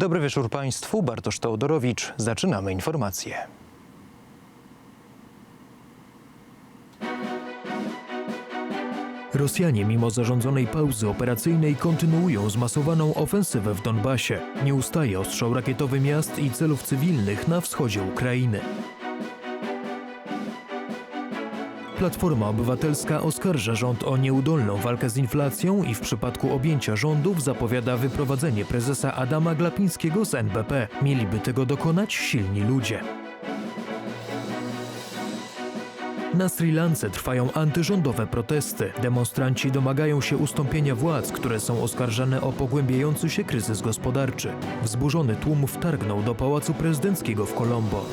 Dobry wieczór Państwu, Bartosz Teodorowicz. Zaczynamy informacje. Rosjanie mimo zarządzonej pauzy operacyjnej kontynuują zmasowaną ofensywę w Donbasie. Nie ustaje ostrzał rakietowy miast i celów cywilnych na wschodzie Ukrainy. Platforma Obywatelska oskarża rząd o nieudolną walkę z inflacją i w przypadku objęcia rządów zapowiada wyprowadzenie prezesa Adama Glapińskiego z NBP. Mieliby tego dokonać silni ludzie. Na Sri Lance trwają antyrządowe protesty. Demonstranci domagają się ustąpienia władz, które są oskarżane o pogłębiający się kryzys gospodarczy. Wzburzony tłum wtargnął do pałacu prezydenckiego w Colombo.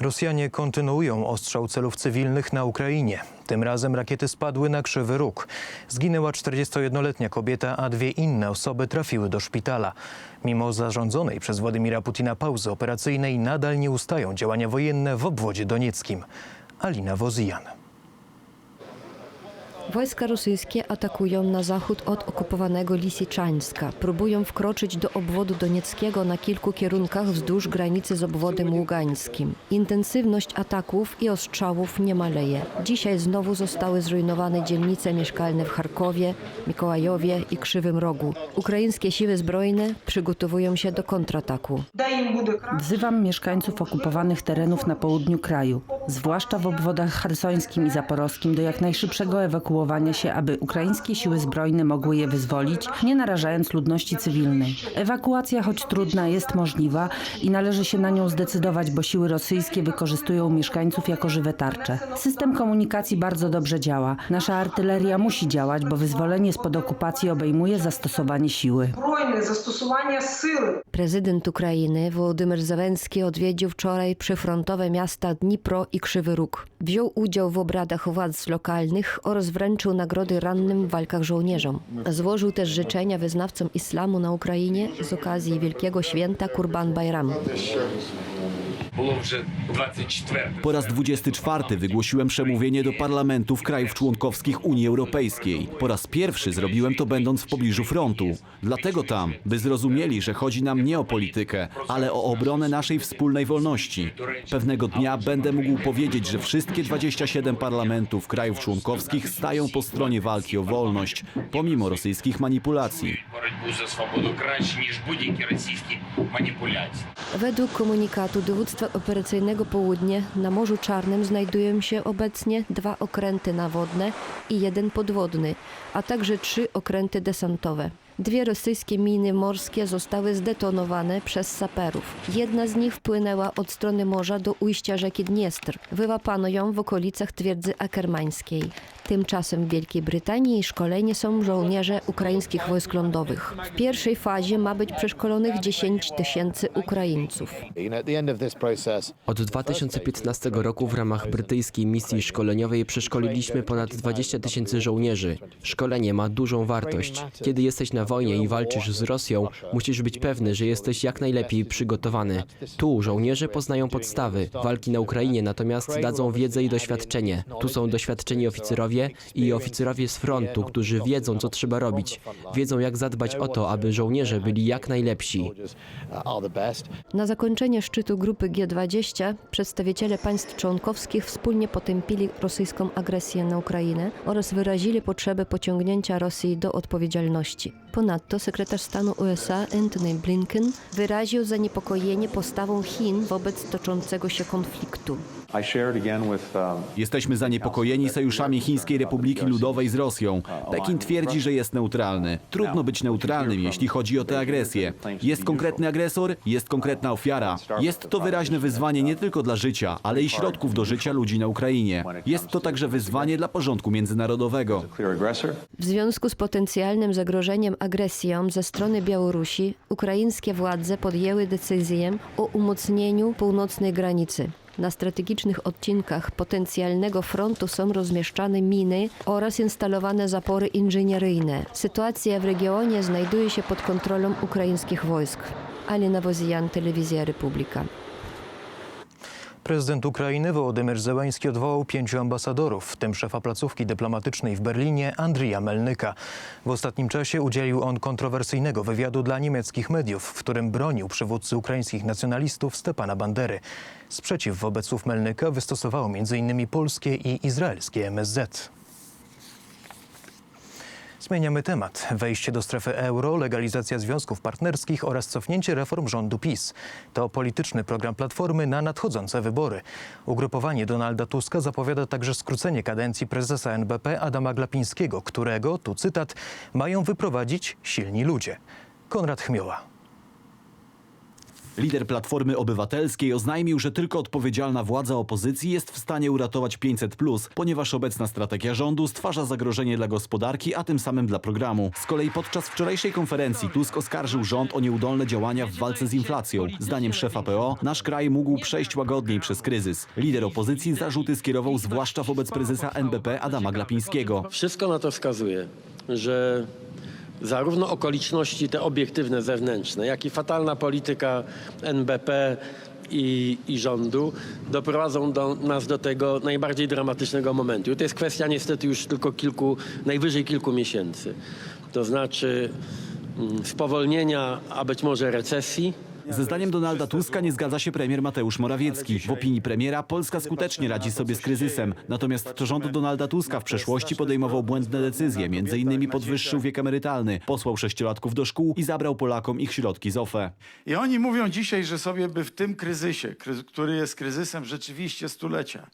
Rosjanie kontynuują ostrzał celów cywilnych na Ukrainie. Tym razem rakiety spadły na Krzywy Róg. Zginęła 41-letnia kobieta, a dwie inne osoby trafiły do szpitala. Mimo zarządzonej przez Władimira Putina pauzy operacyjnej nadal nie ustają działania wojenne w obwodzie donieckim. Alina Wozijan. Wojska rosyjskie atakują na zachód od okupowanego Lisiczańska. Próbują wkroczyć do obwodu donieckiego na kilku kierunkach wzdłuż granicy z obwodem ługańskim. Intensywność ataków i ostrzałów nie maleje. Dzisiaj znowu zostały zrujnowane dzielnice mieszkalne w Charkowie, Mikołajowie i Krzywym Rogu. Ukraińskie siły zbrojne przygotowują się do kontrataku. Wzywam mieszkańców okupowanych terenów na południu kraju zwłaszcza w obwodach chersońskim i zaporowskim, do jak najszybszego ewakuowania się, aby ukraińskie siły zbrojne mogły je wyzwolić, nie narażając ludności cywilnej. Ewakuacja, choć trudna, jest możliwa i należy się na nią zdecydować, bo siły rosyjskie wykorzystują mieszkańców jako żywe tarcze. System komunikacji bardzo dobrze działa. Nasza artyleria musi działać, bo wyzwolenie spod okupacji obejmuje zastosowanie siły. Prezydent Ukrainy Wołodymyr Zewenski odwiedził wczoraj przyfrontowe miasta Dnipro i Krzywy Róg. Wziął udział w obradach władz lokalnych oraz wręczył nagrody rannym w walkach żołnierzom. Złożył też życzenia wyznawcom islamu na Ukrainie z okazji wielkiego święta Kurban Bayram. Po raz 24 wygłosiłem przemówienie do parlamentów krajów członkowskich Unii Europejskiej. Po raz pierwszy zrobiłem to będąc w pobliżu frontu. Dlatego tam, by zrozumieli, że chodzi nam nie o politykę, ale o obronę naszej wspólnej wolności. Pewnego dnia będę mógł powiedzieć, że wszystkie 27 parlamentów krajów członkowskich stają po stronie walki o wolność, pomimo rosyjskich manipulacji. Według komunikatu dowództwa operacyjnego Południe na Morzu Czarnym znajdują się obecnie dwa okręty nawodne i jeden podwodny, a także trzy okręty desantowe. Dwie rosyjskie miny morskie zostały zdetonowane przez saperów. Jedna z nich wpłynęła od strony morza do ujścia rzeki Dniestr. Wyłapano ją w okolicach twierdzy akermańskiej. Tymczasem w Wielkiej Brytanii szkoleni są żołnierze ukraińskich wojsk lądowych. W pierwszej fazie ma być przeszkolonych 10 tysięcy Ukraińców. Od 2015 roku w ramach brytyjskiej misji szkoleniowej przeszkoliliśmy ponad 20 tysięcy żołnierzy. Szkolenie ma dużą wartość. Kiedy jesteś na wojnie i walczysz z Rosją, musisz być pewny, że jesteś jak najlepiej przygotowany. Tu żołnierze poznają podstawy walki na Ukrainie, natomiast dadzą wiedzę i doświadczenie. Tu są doświadczeni oficerowie i oficerowie z frontu, którzy wiedzą, co trzeba robić. Wiedzą, jak zadbać o to, aby żołnierze byli jak najlepsi. Na zakończenie szczytu grupy G20 przedstawiciele państw członkowskich wspólnie potępili rosyjską agresję na Ukrainę oraz wyrazili potrzebę pociągnięcia Rosji do odpowiedzialności. Ponadto sekretarz stanu USA Antony Blinken wyraził zaniepokojenie postawą Chin wobec toczącego się konfliktu. I shared again with um, Jesteśmy zaniepokojeni sojuszami Chińskiej Republiki Ludowej z Rosją. Pekin twierdzi, że jest neutralny. Trudno być neutralnym, jeśli chodzi o tę agresję. Jest konkretny agresor, jest konkretna ofiara. Jest to wyraźne wyzwanie nie tylko dla życia, ale i środków do życia ludzi na Ukrainie. Jest to także wyzwanie dla porządku międzynarodowego. W związku z potencjalnym zagrożeniem agresją ze strony Białorusi, ukraińskie władze podjęły decyzję o umocnieniu północnej granicy. Na strategicznych odcinkach potencjalnego frontu są rozmieszczane miny oraz instalowane zapory inżynieryjne. Sytuacja w regionie znajduje się pod kontrolą ukraińskich wojsk. Alina Wozijan, Telewizja Republika. Prezydent Ukrainy Wołodymyr Zełański odwołał pięciu ambasadorów, w tym szefa placówki dyplomatycznej w Berlinie Andrija Melnyka. W ostatnim czasie udzielił on kontrowersyjnego wywiadu dla niemieckich mediów, w którym bronił przywódcy ukraińskich nacjonalistów Stepana Bandery. Sprzeciw wobec słów Melnyka wystosowało m.in. polskie i izraelskie MSZ. Zmieniamy temat. Wejście do strefy euro, legalizacja związków partnerskich oraz cofnięcie reform rządu PiS. To polityczny program Platformy na nadchodzące wybory. Ugrupowanie Donalda Tuska zapowiada także skrócenie kadencji prezesa NBP Adama Glapińskiego, którego, tu cytat, mają wyprowadzić silni ludzie. Konrad Chmioła. Lider Platformy Obywatelskiej oznajmił, że tylko odpowiedzialna władza opozycji jest w stanie uratować 500, ponieważ obecna strategia rządu stwarza zagrożenie dla gospodarki, a tym samym dla programu. Z kolei podczas wczorajszej konferencji Tusk oskarżył rząd o nieudolne działania w walce z inflacją. Zdaniem szefa PO, nasz kraj mógł przejść łagodniej przez kryzys. Lider opozycji zarzuty skierował zwłaszcza wobec prezesa NBP Adama Glapińskiego. Wszystko na to wskazuje, że zarówno okoliczności te obiektywne, zewnętrzne, jak i fatalna polityka NBP i, i rządu doprowadzą do nas do tego najbardziej dramatycznego momentu. To jest kwestia niestety już tylko kilku, najwyżej kilku miesięcy. To znaczy mm, spowolnienia, a być może recesji. Ze zdaniem Donalda Tuska nie zgadza się premier Mateusz Morawiecki. W opinii premiera Polska skutecznie radzi sobie z kryzysem. Natomiast to rząd Donalda Tuska w przeszłości podejmował błędne decyzje. M.in. podwyższył wiek emerytalny, posłał sześciolatków do szkół i zabrał Polakom ich środki z OFE. I oni mówią dzisiaj, że sobie by w tym kryzysie, kryzy- który jest kryzysem rzeczywiście stulecia,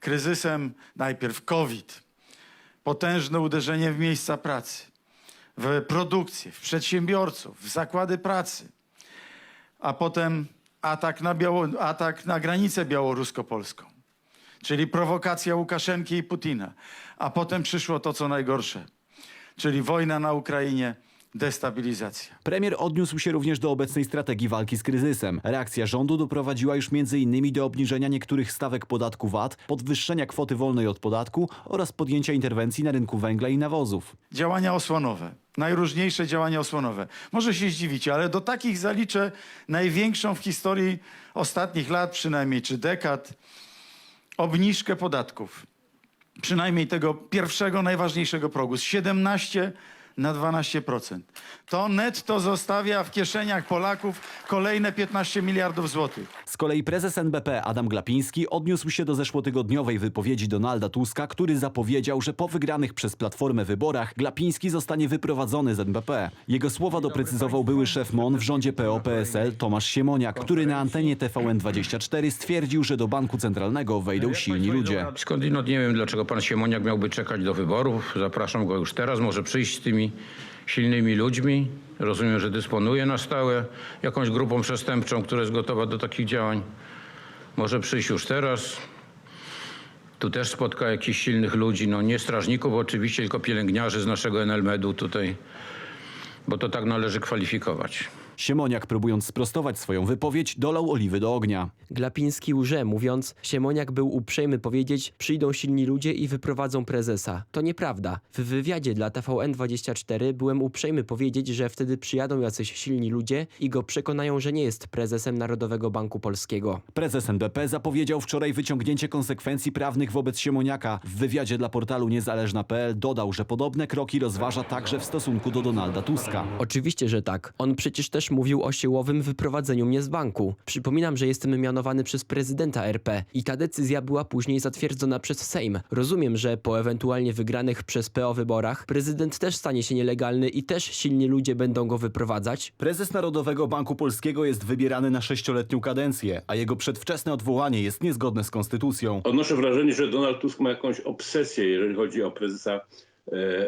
kryzysem najpierw COVID, potężne uderzenie w miejsca pracy, w produkcję, w przedsiębiorców, w zakłady pracy, a potem atak na, Biało- atak na granicę białorusko-polską, czyli prowokacja Łukaszenki i Putina, a potem przyszło to, co najgorsze, czyli wojna na Ukrainie, destabilizacja. Premier odniósł się również do obecnej strategii walki z kryzysem. Reakcja rządu doprowadziła już m.in. do obniżenia niektórych stawek podatku VAT, podwyższenia kwoty wolnej od podatku oraz podjęcia interwencji na rynku węgla i nawozów. działania osłonowe. Najróżniejsze działania osłonowe. Może się zdziwicie, ale do takich zaliczę największą w historii ostatnich lat, przynajmniej czy dekad, obniżkę podatków. Przynajmniej tego pierwszego, najważniejszego progu z 17 na 12%. To netto zostawia w kieszeniach Polaków kolejne 15 miliardów złotych. Z kolei prezes NBP Adam Glapiński odniósł się do zeszłotygodniowej wypowiedzi Donalda Tuska, który zapowiedział, że po wygranych przez Platformę wyborach Glapiński zostanie wyprowadzony z NBP. Jego słowa doprecyzował były szef MON w rządzie PO-PSL Tomasz Siemoniak, który na antenie TVN24 stwierdził, że do Banku Centralnego wejdą silni ludzie. Skądinąd nie wiem, dlaczego pan Siemoniak miałby czekać do wyborów. Zapraszam go już teraz, może przyjść z tymi silnymi ludźmi. Rozumiem, że dysponuje na stałe jakąś grupą przestępczą, która jest gotowa do takich działań. Może przyjść już teraz. Tu też spotka jakichś silnych ludzi, no nie strażników oczywiście, tylko pielęgniarzy z naszego NLMedu tutaj, bo to tak należy kwalifikować. Siemoniak, próbując sprostować swoją wypowiedź, dolał oliwy do ognia. Glapiński łże, mówiąc, Siemoniak był uprzejmy powiedzieć, przyjdą silni ludzie i wyprowadzą prezesa. To nieprawda. W wywiadzie dla TVN24 byłem uprzejmy powiedzieć, że wtedy przyjadą jacyś silni ludzie i go przekonają, że nie jest prezesem Narodowego Banku Polskiego. Prezes NBP zapowiedział wczoraj wyciągnięcie konsekwencji prawnych wobec Siemoniaka. W wywiadzie dla portalu niezależna.pl dodał, że podobne kroki rozważa także w stosunku do Donalda Tuska. Oczywiście, że tak. On przecież też mówił o siłowym wyprowadzeniu mnie z banku. Przypominam, że jestem mianowany przez prezydenta RP i ta decyzja była później zatwierdzona przez Sejm. Rozumiem, że po ewentualnie wygranych przez PO wyborach prezydent też stanie się nielegalny i też silni ludzie będą go wyprowadzać. Prezes Narodowego Banku Polskiego jest wybierany na sześcioletnią kadencję, a jego przedwczesne odwołanie jest niezgodne z konstytucją. Odnoszę wrażenie, że Donald Tusk ma jakąś obsesję, jeżeli chodzi o prezesa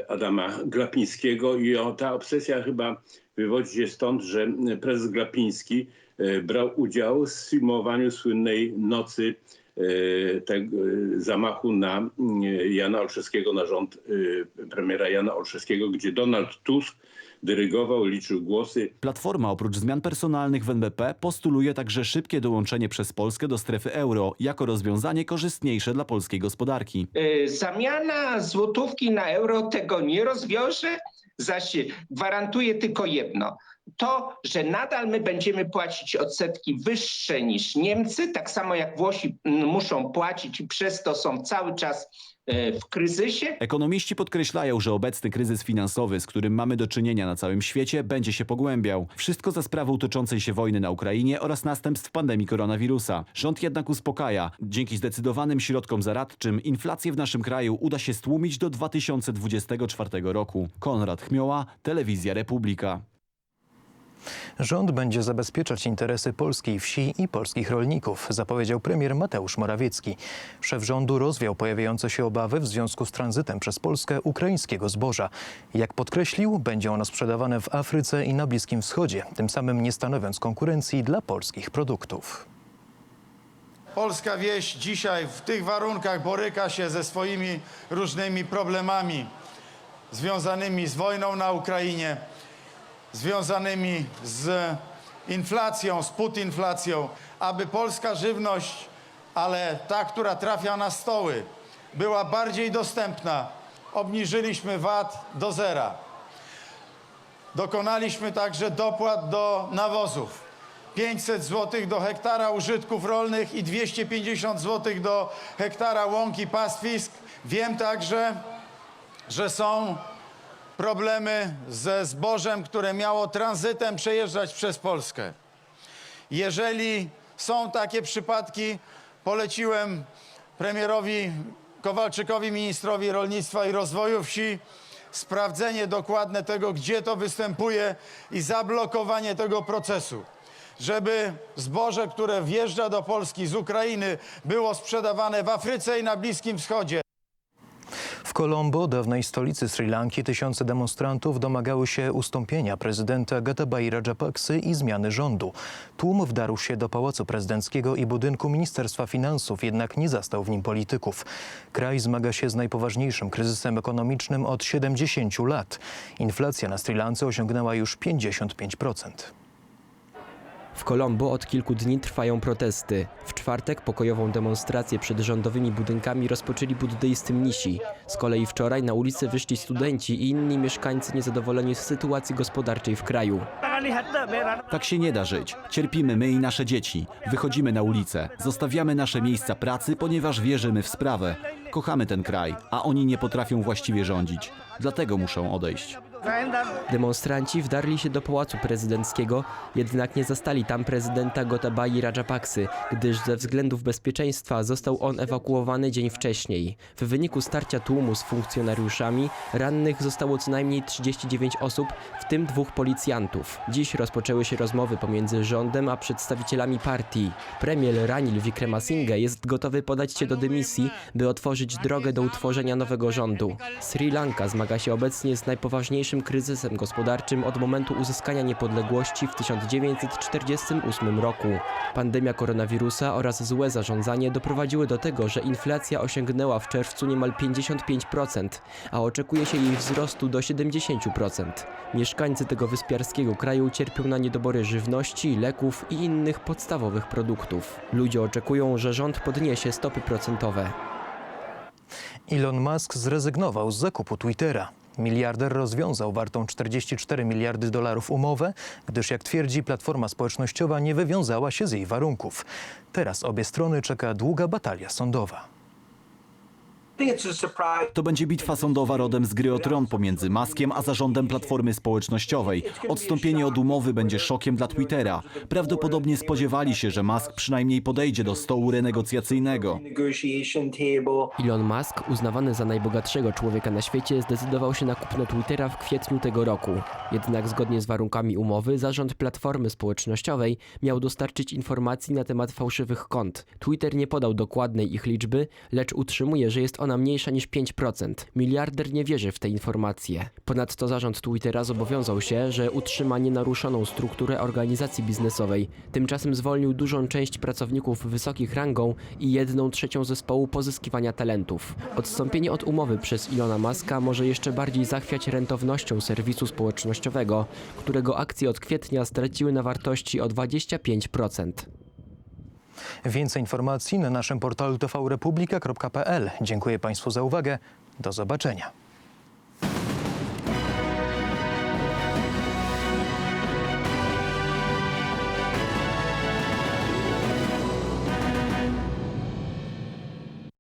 Adama Glapińskiego. I o, ta obsesja chyba wywodzi się stąd, że prezes Glapiński e, brał udział w sfilmowaniu słynnej nocy e, e, zamachu na e, Jana Olszewskiego, na rząd e, premiera Jana Olszewskiego, gdzie Donald Tusk dyrygował, liczył głosy. Platforma oprócz zmian personalnych w NBP postuluje także szybkie dołączenie przez Polskę do strefy euro jako rozwiązanie korzystniejsze dla polskiej gospodarki. Y, Zamiana złotówki na euro tego nie rozwiąże, Zaś gwarantuję tylko jedno. To, że nadal my będziemy płacić odsetki wyższe niż Niemcy, tak samo jak Włosi muszą płacić i przez to są cały czas e, w kryzysie. Ekonomiści podkreślają, że obecny kryzys finansowy, z którym mamy do czynienia na całym świecie, będzie się pogłębiał. Wszystko za sprawą toczącej się wojny na Ukrainie oraz następstw pandemii koronawirusa. Rząd jednak uspokaja. Dzięki zdecydowanym środkom zaradczym inflację w naszym kraju uda się stłumić do 2024 roku. Konrad Chmioła, Telewizja Republika. Rząd będzie zabezpieczać interesy polskiej wsi i polskich rolników, zapowiedział premier Mateusz Morawiecki. Szef rządu rozwiał pojawiające się obawy w związku z tranzytem przez Polskę ukraińskiego zboża. Jak podkreślił, będzie ono sprzedawane w Afryce i na Bliskim Wschodzie, tym samym nie stanowiąc konkurencji dla polskich produktów. Polska wieś dzisiaj w tych warunkach boryka się ze swoimi różnymi problemami związanymi z wojną na Ukrainie, związanymi z inflacją, z putinflacją, aby polska żywność, ale ta, która trafia na stoły, była bardziej dostępna. Obniżyliśmy VAT do zera. Dokonaliśmy także dopłat do nawozów. 500 zł do hektara użytków rolnych i 250 zł do hektara łąki pastwisk. Wiem także, że są problemy ze zbożem, które miało tranzytem przejeżdżać przez Polskę. Jeżeli są takie przypadki, poleciłem premierowi Kowalczykowi, ministrowi rolnictwa i rozwoju wsi, sprawdzenie dokładne tego, gdzie to występuje i zablokowanie tego procesu. Żeby zboże, które wjeżdża do Polski z Ukrainy, było sprzedawane w Afryce i na Bliskim Wschodzie. W Colombo, dawnej stolicy Sri Lanki, tysiące demonstrantów domagały się ustąpienia prezydenta Gotabaya Rajapaksy i zmiany rządu. Tłum wdarł się do Pałacu Prezydenckiego i budynku Ministerstwa Finansów, jednak nie zastał w nim polityków. Kraj zmaga się z najpoważniejszym kryzysem ekonomicznym od 70 lat. Inflacja na Sri Lance osiągnęła już 55%. W Colombo od kilku dni trwają protesty. Czwartek pokojową demonstrację przed rządowymi budynkami rozpoczęli buddyjscy mnisi. Z kolei wczoraj na ulicy wyszli studenci i inni mieszkańcy niezadowoleni z sytuacji gospodarczej w kraju. Tak się nie da żyć. Cierpimy my i nasze dzieci. Wychodzimy na ulicę. Zostawiamy nasze miejsca pracy, ponieważ wierzymy w sprawę. Kochamy ten kraj, a oni nie potrafią właściwie rządzić. Dlatego muszą odejść. Demonstranci wdarli się do Pałacu Prezydenckiego, jednak nie zastali tam prezydenta Gotabayi Rajapaksy, gdyż ze względów bezpieczeństwa został on ewakuowany dzień wcześniej. W wyniku starcia tłumu z funkcjonariuszami rannych zostało co najmniej 39 osób, w tym dwóch policjantów. Dziś rozpoczęły się rozmowy pomiędzy rządem a przedstawicielami partii. Premier Ranil Wickremesinghe jest gotowy podać się do dymisji, by otworzyć drogę do utworzenia nowego rządu. Sri Lanka zmaga się obecnie z najpoważniejszym kryzysem gospodarczym od momentu uzyskania niepodległości w 1948 roku. Pandemia koronawirusa oraz złe zarządzanie doprowadziły do tego, że inflacja osiągnęła w czerwcu niemal 55%, a oczekuje się jej wzrostu do 70%. Mieszkańcy tego wyspiarskiego kraju cierpią na niedobory żywności, leków i innych podstawowych produktów. Ludzie oczekują, że rząd podniesie stopy procentowe. Elon Musk zrezygnował z zakupu Twittera. Miliarder rozwiązał wartą 44 miliardy dolarów umowę, gdyż jak twierdzi platforma społecznościowa nie wywiązała się z jej warunków. Teraz obie strony czeka długa batalia sądowa. To będzie bitwa sądowa rodem z gry o tron pomiędzy Maskiem a zarządem Platformy Społecznościowej. Odstąpienie od umowy będzie szokiem dla Twittera. Prawdopodobnie spodziewali się, że Musk przynajmniej podejdzie do stołu renegocjacyjnego. Elon Musk, uznawany za najbogatszego człowieka na świecie, zdecydował się na kupno Twittera w kwietniu tego roku. Jednak zgodnie z warunkami umowy, zarząd Platformy Społecznościowej miał dostarczyć informacji na temat fałszywych kont. Twitter nie podał dokładnej ich liczby, lecz utrzymuje, że jest ona mniejsza niż 5%. Miliarder nie wierzy w te informacje. Ponadto zarząd Twittera zobowiązał się, że utrzyma nienaruszoną strukturę organizacji biznesowej. Tymczasem zwolnił dużą część pracowników wysokich rangą i jedną trzecią zespołu pozyskiwania talentów. Odstąpienie od umowy przez Ilona Maska może jeszcze bardziej zachwiać rentownością serwisu społecznościowego, którego akcje od kwietnia straciły na wartości o 25%. Więcej informacji na naszym portalu tvrepublika.pl. Dziękuję Państwu za uwagę. Do zobaczenia.